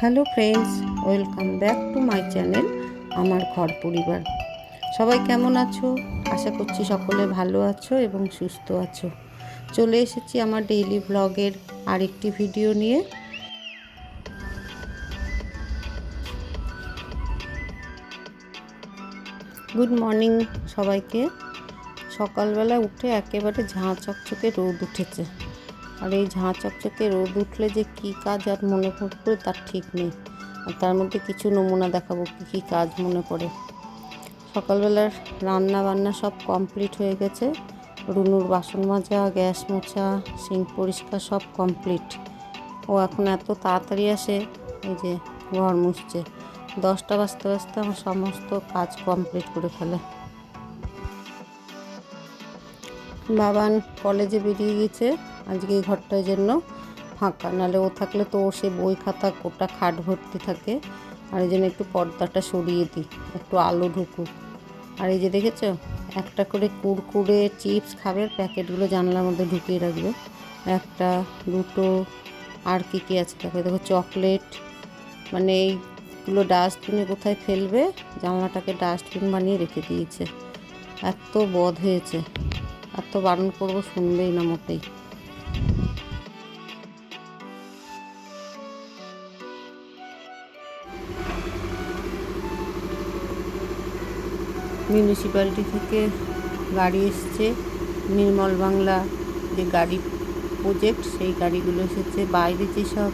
Hello friends, welcome back to my channel আমার ঘর পরিবার। সবাই কেমন আছো? আশা করছি সকলে ভালো আছো এবং সুস্থ আছো। চলে এসেছি আমার ডেইলি ব্লগের আরেকটি ভিডিও নিয়ে। গুড মর্নিং সবাইকে। সকালবেলা উঠে একেবারে ঝাঁ চকচকে রোদ উঠেছে। আর এই ঝাঁ চকচকে রোদ উঠলে যে কী কাজ আর মনে পড়বে তার ঠিক নেই। আর তার মধ্যে কিছু নমুনা দেখাবো কী কী কাজ মনে পড়ে। সকালবেলার রান্না বান্না সব কমপ্লিট হয়ে গেছে। রুনুর বাসন মাজা, গ্যাস মোছা, সিঙ্ক পরিষ্কার সব কমপ্লিট। ও এখন এত তাড়াতাড়ি আসে, এই যে ঘর মুছছে। দশটা বাজতে বাজতে আমার সমস্ত কাজ কমপ্লিট করে ফেলে। বাবান কলেজে বেরিয়ে গেছে। আজকে এই ঘরটার জন্য ফাঁকা। নাহলে ও থাকলে তো ও সে বই খাতা, কোটা, খাট ভর্তি থাকে। আর এই জন্য একটু পর্দাটা সরিয়ে দিই, একটু আলো ঢুকুক। আর এই যে দেখেছ, একটা করে কুড়কুড়ে চিপস খাবার প্যাকেটগুলো জানলার মধ্যে ঢুকিয়ে রাখবে। একটা, দুটো, আর কী কী আছে? দেখো দেখো, চকলেট মানে এইগুলো ডাস্টবিনে কোথায় ফেলবে? জানলাটাকে ডাস্টবিন বানিয়ে রেখে দিয়েছে। এত বধ হয়েছে। এত বারণ করব শুনবেই না মোটেই। মিউনিসিপ্যালিটি থেকে গাড়ি এসছে। নির্মল বাংলা যে গাড়ি প্রজেক্ট সেই গাড়িগুলো এসেছে। বাইরে যেসব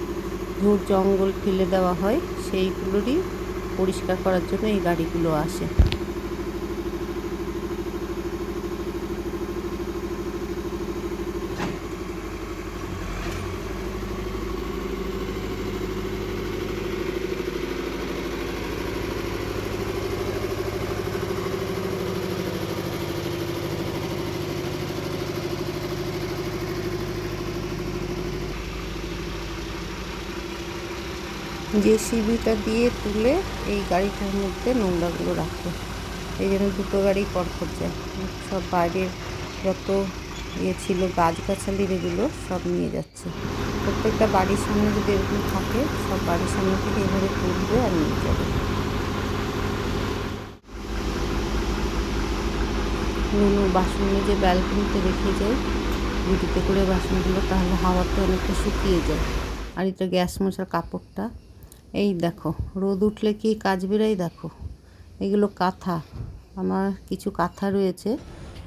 ধূর জঙ্গল ফেলে দেওয়া হয়, সেইগুলোরই পরিষ্কার করার জন্য এই গাড়িগুলো আসে। জেসিবিটা দিয়ে তুলে এই গাড়িটার মধ্যে নোংরাগুলো রাখে। এই জন্য দুটো গাড়ি পরপর যায়। সব বাইরের যত ইয়ে ছিল গাছগাছালির এগুলো সব নিয়ে যাচ্ছে। প্রত্যেকটা বাড়ির সামনে যদি এরকম থাকে, সব বাড়ির সামনে থেকে এভাবে তুলবে আর নিয়ে যাবে। নুনু বাসন যে ব্যালকনিতে রেখে যায়, গুটিতে করে বাসনগুলো, তাহলে হাওয়াতে অনেকটা শুকিয়ে যায়। আর এটা গ্যাস মোছার কাপড়টা এই দেখো, রোদ উঠলে কি কাজ বেরাই দেখো, এগুলো কাঁথা, আমার কিছু কাঁথা রয়েছে,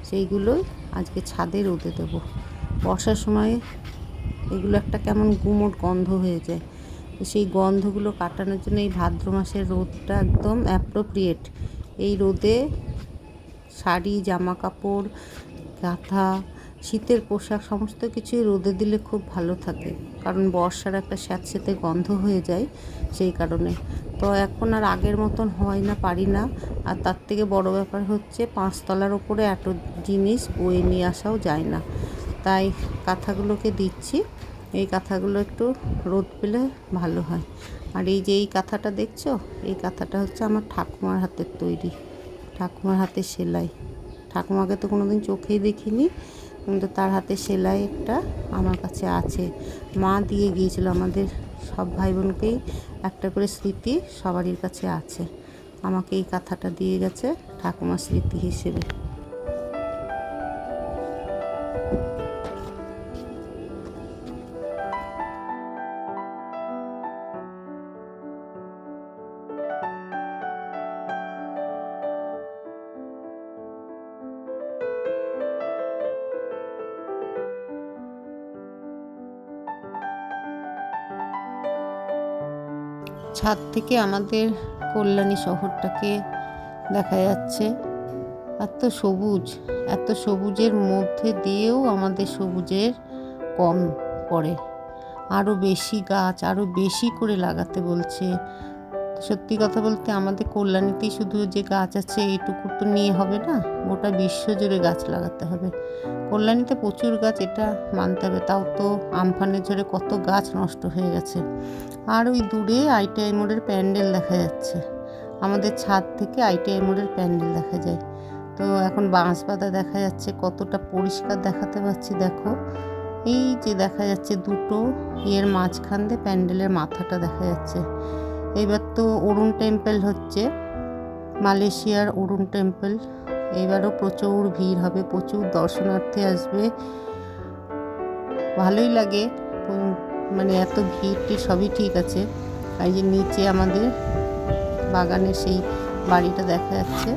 সেইগুলোই আজকে ছাদে রোদে দেবো। বর্ষার সময় এগুলো একটা কেমন গুমোট গন্ধ হয়ে যায়। সেই গন্ধগুলো কাটানোর জন্য এই ভাদ্র মাসের রোদটা একদম অ্যাপ্রোপ্রিয়েট এই রোদে শাড়ি, জামা কাপড়, কাঁথা শীতের পোশাক সমস্ত কিছুই রোদে দিলে খুব ভালো থাকে। কারণ বর্ষার একটা স্যাঁতস্যাঁতে গন্ধ হয়ে যায়, সেই কারণে। তো এখন আর আগের মতন হয় না, পারি না। আর তার থেকে বড় ব্যাপার হচ্ছে, পাঁচতলার ওপরে এত জিনিস বয়ে নিয়ে আসাও যায় না। তাই কাঁথাগুলোকে দিচ্ছি। এই কাঁথাগুলো একটু রোদ পেলে ভালো হয়। আর এই যে এই কাঁথাটা দেখছ? এই কাঁথাটা হচ্ছে আমার ঠাকুমার হাতের তৈরি। ঠাকুমার হাতে সেলাই। ঠাকুমাকে তো কোনোদিন চোখেই দেখিনি। কিন্তু তার হাতে সেলাই একটা আমার কাছে আছে। মা দিয়ে গিয়েছিল আমাদের সব ভাই বোনকেই একটা করে স্মৃতি সবারই কাছে আছে। আমাকে এই কাঁথাটা দিয়ে গেছে ঠাকুমার স্মৃতি হিসেবে। ছাদ থেকে আমাদের কল্যাণী শহরটাকে দেখা যাচ্ছে। এত সবুজ, এত সবুজের মধ্যে দিয়েও আমাদের সবুজের কম পড়ে। আরও বেশি গাছ আরও বেশি করে লাগাতে বলছে। সত্যি কথা বলতে আমাদের কল্যাণীতেই শুধু যে গাছ আছে এইটুকু তো নিয়ে হবে না, গোটা বিশ্ব জুড়ে গাছ লাগাতে হবে। কল্যাণীতে প্রচুর গাছ, এটা মানতে হবে। তাও তো আমফানের ঝড়ে কত গাছ নষ্ট হয়ে গেছে। আর ওই দূরে আইটিআই মোড়ের প্যান্ডেল দেখা যাচ্ছে। আমাদের ছাদ থেকে আইটিআই মোড়ের প্যান্ডেল দেখা যায়। তো এখন বাঁশ বাঁধা দেখা যাচ্ছে, কতটা পরিষ্কার দেখাতে পাচ্ছি দেখো। এই যে দেখা যাচ্ছে দুটো ইয়ের মাঝখান দিয়ে প্যান্ডেলের মাথাটা দেখা যাচ্ছে। এবার তো অরুণ টেম্পল হচ্ছে, মালয়েশিয়ার অরুণ টেম্পল। এবারও প্রচুর ভিড় হবে, প্রচুর দর্শনার্থী আসবে। ভালোই লাগে মানে এত ভিড় টিড় সবই ঠিক আছে। এই যে নিচে আমাদের বাগানের সেই বাড়িটা দেখা যাচ্ছে।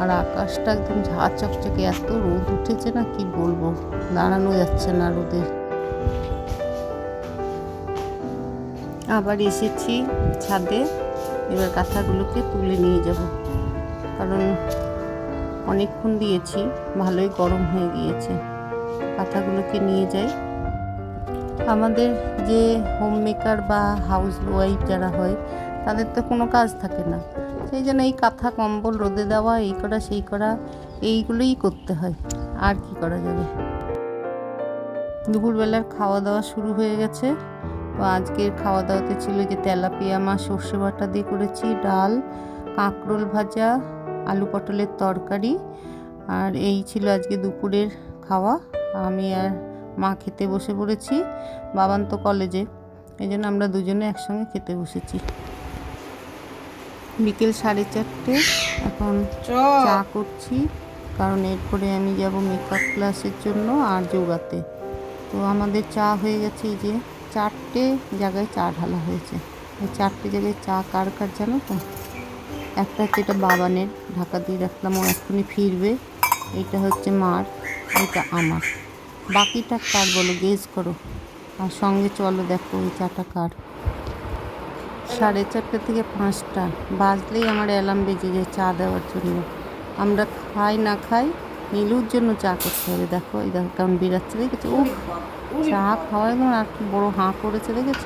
আর আকাশটা একদম ঝা চকচকে, এত রোদ উঠেছে না কি বলব? দাঁড়ানো যাচ্ছে না রোদের আবার এসেছি ছাদে, এবার কাঁথাগুলোকে তুলে নিয়ে যাব। কারণ অনেকক্ষণ দিয়েছি, ভালোই গরম হয়ে গিয়েছে। কাঁথাগুলোকে নিয়ে যাই। আমাদের যে হোম মেকার বা হাউস ওয়াইফ যারা হয়, তাদের তো কোনো কাজ থাকে না। সেই জন্য এই কাঁথা, কম্বল রোদে দেওয়া, এই করা, সেই করা, এইগুলোই করতে হয়। আর কি করা যাবে? দুপুরবেলার খাওয়া দাওয়া শুরু হয়ে গেছে। তো আজকের খাওয়া দাওয়াতে ছিল যে তেলাপিয়া মাছ সর্ষে বাটা দিয়ে করেছি, ডাল, কাঁকরোল ভাজা আলু পটলের তরকারি আর এই ছিল আজকে দুপুরের খাওয়া। আমি আর মা খেতে বসে পড়েছি বাবান তো কলেজে। এই জন্য আমরা দুজনে একসঙ্গে খেতে বসেছি। বিকেল সাড়ে চারটে এখন চা করছি কারণ এরপরে আমি যাব মেকআপ ক্লাসের জন্য আর যোগাতে। তো আমাদের চা হয়ে গেছে এই যে চারটে জায়গায় চা ঢালা হয়েছে। এই চারটে জায়গায় চা কার কার জানো তো? একটা হচ্ছে এটা বাবানের ঢাকা দিয়ে রাখলাম ও এক্ষুনি ফিরবে। এটা হচ্ছে মার এইটা আমার। বাকিটা কার বলো গেজ করো। আর সঙ্গে চলো দেখো ওই চাটা কার। সাড়ে চারটে থেকে পাঁচটা, বাজলেই আমার অ্যালার্ম বেজে যায় চা দেওয়ার জন্য। আমরা খাই না খাই, নীলুর জন্য চা করতে হবে, দেখো, এই দেখো কেমন বেরাচ্ছে, দেখেছ? ও চা খাওয়া একদম আর কি বড়ো হাঁ করেছে দেখেছ?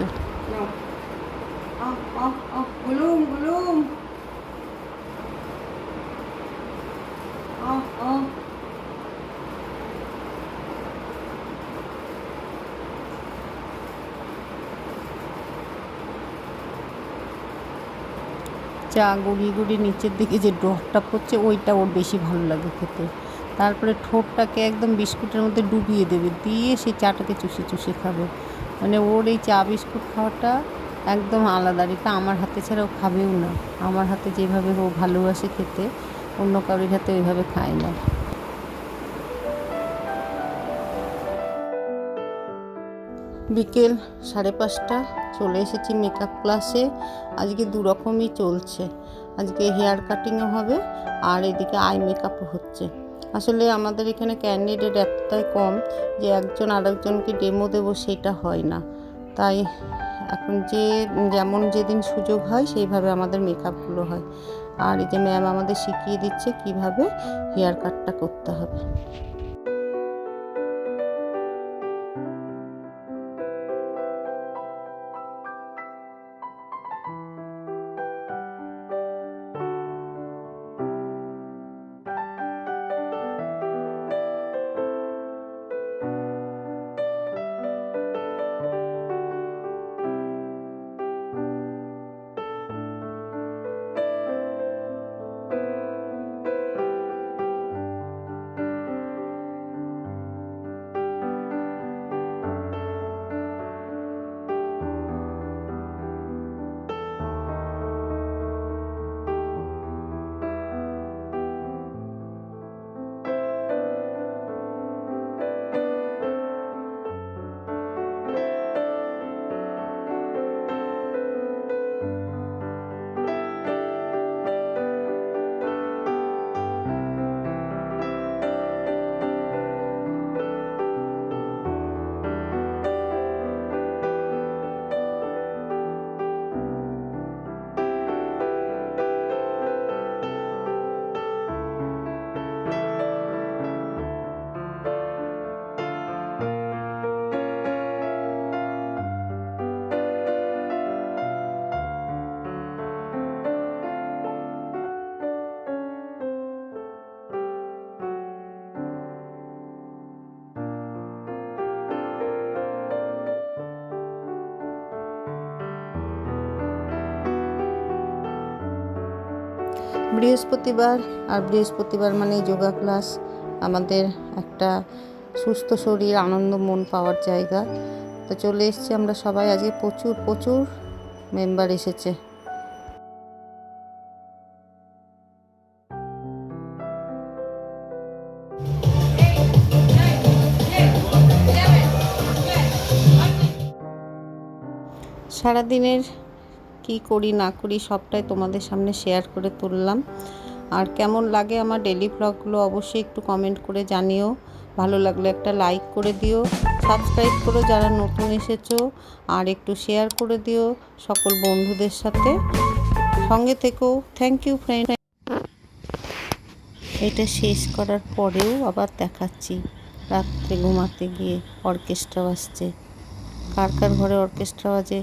চা গড়িয়ে গড়িয়ে নিচের দিকে যে ড্রপটা পড়ছে, ওইটা ওর বেশি ভালো লাগে খেতে। তারপরে ঠোঁটটাকে একদম বিস্কুটের মধ্যে ডুবিয়ে দেবে, দিয়ে সেই চাটাকে চুষে চুষে খাবে। মানে ওর এই চা বিস্কুট খাওয়াটা একদম আলাদা এটা আমার হাতে ছাড়া ও খাবেও না। আমার হাতে যেভাবে ও ভালোবাসে খেতে। অন্য কারোর হাতে ওইভাবে খায় না। বিকেল সাড়ে পাঁচটা, চলে এসেছি মেকআপ ক্লাসে আজকে দু রকমই চলছে। আজকে হেয়ার কাটিংও হবে, আর এদিকে আই মেকআপও হচ্ছে। আসলে আমাদের এখানে ক্যান্ডিডেট এতটাই কম যে একজন আরেকজনকে ডেমো দেবো সেটা হয় না। তাই এখন যে, যেমন যেদিন সুযোগ হয়, সেইভাবে আমাদের মেকআপগুলো হয়। আর এই যে ম্যাম আমাদের শিখিয়ে দিচ্ছে কীভাবে হেয়ার কাটটা করতে হবে। বৃহস্পতিবার, আর বৃহস্পতিবার মানে যোগা ক্লাস। আমাদের একটা সুস্থ শরীর, আনন্দ, মন পাওয়ার জায়গা। তো চলে এসেছি আমরা সবাই আজকে প্রচুর প্রচুর মেম্বার এসেছে। সারাদিনের কি করি, না করি সবটাই তোমাদের সামনে শেয়ার করে তুললাম। আর কেমন লাগে আমার ডেলি ব্লগগুলো অবশ্যই একটু কমেন্ট করে জানিও। ভালো লাগলে একটা লাইক করে দিও। সাবস্ক্রাইব করো যারা নতুন এসেছ, আর একটু শেয়ার করে দিও সকল বন্ধুদের সাথে। সঙ্গে থেকেও থ্যাংক ইউ ফ্রেন্ড এটা শেষ করার পরেও আবার দেখাচ্ছি। রাত্রে ঘুমাতে গিয়ে অর্কেস্ট্রা বাজছে। কার কার ঘরে অর্কেস্ট্রা বাজে?